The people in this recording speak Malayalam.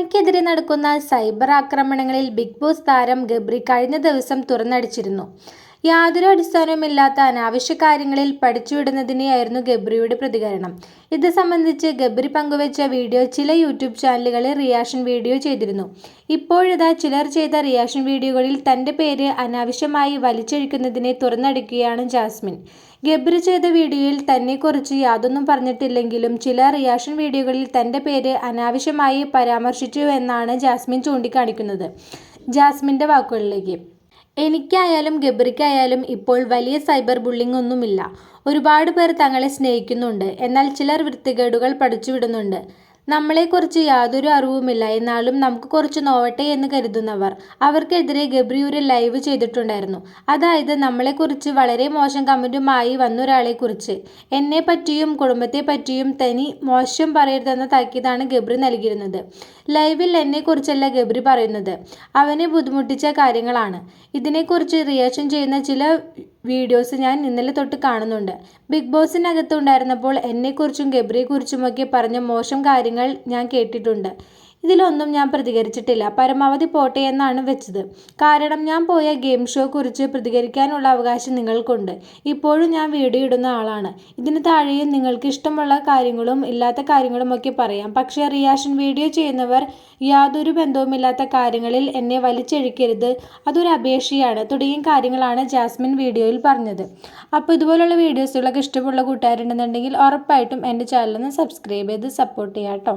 തനിക്കെതിരെ നടക്കുന്ന സൈബർ ആക്രമണങ്ങളിൽ ബിഗ് ബോസ് താരം ഗബ്രി കഴിഞ്ഞ ദിവസം തുറന്നടിച്ചിരുന്നു. യാതൊരു അടിസ്ഥാനവുമില്ലാത്ത അനാവശ്യ കാര്യങ്ങളിൽ പഠിച്ചുവിടുന്നതിനെയായിരുന്നു ഗബ്രിയുടെ പ്രതികരണം. ഇത് സംബന്ധിച്ച് ഗബ്രി പങ്കുവച്ച വീഡിയോ ചില യൂട്യൂബ് ചാനലുകളിൽ റിയാക്ഷൻ വീഡിയോ ചെയ്തിരുന്നു. ഇപ്പോഴിതാ ചിലർ ചെയ്ത റിയാക്ഷൻ വീഡിയോകളിൽ തന്റെ പേര് അനാവശ്യമായി വലിച്ചഴിക്കുന്നതിനെ തുറന്നടിക്കുകയാണ് ജാസ്മിൻ. ഗബ്രി ചെയ്ത വീഡിയോയിൽ തന്നെക്കുറിച്ച് യാതൊന്നും പറഞ്ഞിട്ടില്ലെങ്കിലും ചില റിയാക്ഷൻ വീഡിയോകളിൽ തന്റെ പേര് അനാവശ്യമായി പരാമർശിച്ചു എന്നാണ് ജാസ്മിൻ ചൂണ്ടിക്കാണിക്കുന്നത്. ജാസ്മിന്റെ വാക്കുകളിലേക്ക്. എനിക്കായാലും ഗബ്രിക്കായാലും ഇപ്പോൾ വലിയ സൈബർ ബുള്ളിംഗ് ഒന്നുമില്ല ഒരുപാട് പേർ തങ്ങളെ സ്നേഹിക്കുന്നുണ്ട്. എന്നാൽ ചിലർ വൃത്തികേടുകൾ പഠിച്ചുവിടുന്നുണ്ട്. നമ്മളെക്കുറിച്ച് യാതൊരു അറിവുമില്ല. എന്നാലും നമുക്ക് കുറച്ച് നോവട്ടെ എന്ന് കരുതുന്നവർ അവർക്കെതിരെ ഗബ്രിയൂര് ലൈവ് ചെയ്തിട്ടുണ്ടായിരുന്നു. അതായത് നമ്മളെക്കുറിച്ച് വളരെ മോശം കമന്റുമായി വന്നൊരാളെക്കുറിച്ച്. എന്നെ പറ്റിയും കുടുംബത്തെ പറ്റിയും തനി മോശം പറയരുതെന്ന താക്കീതാണ് ഗബ്രി നൽകിയിരുന്നത്. ലൈവിൽ എന്നെക്കുറിച്ചല്ല ഗബ്രി പറയുന്നത്. അവനെ ബുദ്ധിമുട്ടിച്ച കാര്യങ്ങളാണ്. ഇതിനെക്കുറിച്ച് റിയാക്ഷൻ ചെയ്യുന്ന ചില വീഡിയോസ് ഞാൻ ഇന്നലെ തൊട്ട് കാണുന്നുണ്ട്. ബിഗ് ബോസിനകത്ത് ഉണ്ടായിരുന്നപ്പോൾ എന്നെക്കുറിച്ചും ഗബ്രിയെക്കുറിച്ചുമൊക്കെ പറഞ്ഞ മോശം കാര്യങ്ങൾ ഞാൻ കേട്ടിട്ടുണ്ട്. ഇതിലൊന്നും ഞാൻ പ്രതികരിച്ചിട്ടില്ല. പരമാവധി പോട്ടെ എന്നാണ് വെച്ചത്. കാരണം ഞാൻ പോയ ഗെയിം ഷോ കുറിച്ച് പ്രതികരിക്കാനുള്ള അവകാശം നിങ്ങൾക്കുണ്ട്. ഇപ്പോഴും ഞാൻ വീഡിയോ ഇടുന്ന ആളാണ്. ഇതിന് താഴെയും നിങ്ങൾക്ക് ഇഷ്ടമുള്ള കാര്യങ്ങളും ഇല്ലാത്ത കാര്യങ്ങളും ഒക്കെ പറയാം. പക്ഷേ റിയാക്ഷൻ വീഡിയോ ചെയ്യുന്നവർ യാതൊരു ബന്ധവുമില്ലാത്ത കാര്യങ്ങളിൽ എന്നെ വലിച്ചഴിക്കരുത്. അതൊരു അപേക്ഷയാണ്. തുടങ്ങിയ കാര്യങ്ങളാണ് ജാസ്മിൻ വീഡിയോയിൽ പറഞ്ഞത്. അപ്പോൾ ഇതുപോലുള്ള വീഡിയോസുകളൊക്കെ ഇഷ്ടമുള്ള കൂട്ടുകാരുണ്ടെന്നുണ്ടെങ്കിൽ ഉറപ്പായിട്ടും എന്റെ ചാനലൊന്ന് സബ്സ്ക്രൈബ് ചെയ്ത് സപ്പോർട്ട് ചെയ്യാം കേട്ടോ.